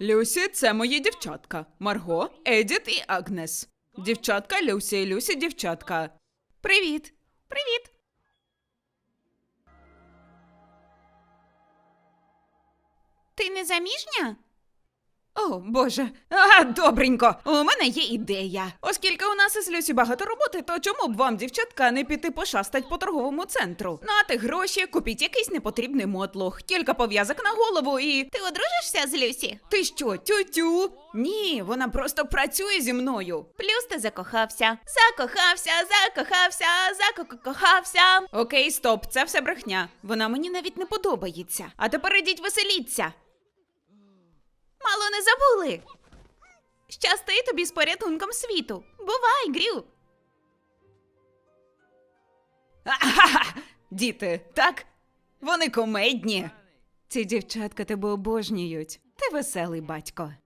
Люсі це мої дівчатка. Марго, Едіт і Агнес. Дівчатка Люсі і Люсі дівчатка. Привіт. Привіт. Ти не заміжня? О, Боже, а, добренько. У мене є ідея. Оскільки у нас із Люсі багато роботи, то чому б вам, дівчатка, не піти пошастать по торговому центру? Нати гроші, купіть якийсь непотрібний мотлох, кілька пов'язок на голову і. Ти одружишся з Люсі? Ти що, тютю? Ні, вона просто працює зі мною. Плюс ти закохався. Закохався, закохався, закохався. Окей, стоп, це все брехня. Вона мені навіть не подобається. А тепер ідіть веселіться. Не забули. Щасти тобі з порятунком світу. Бувай, Грю. Діти, так? Вони комедні. Ці дівчатка тебе обожнюють. Ти веселий батько.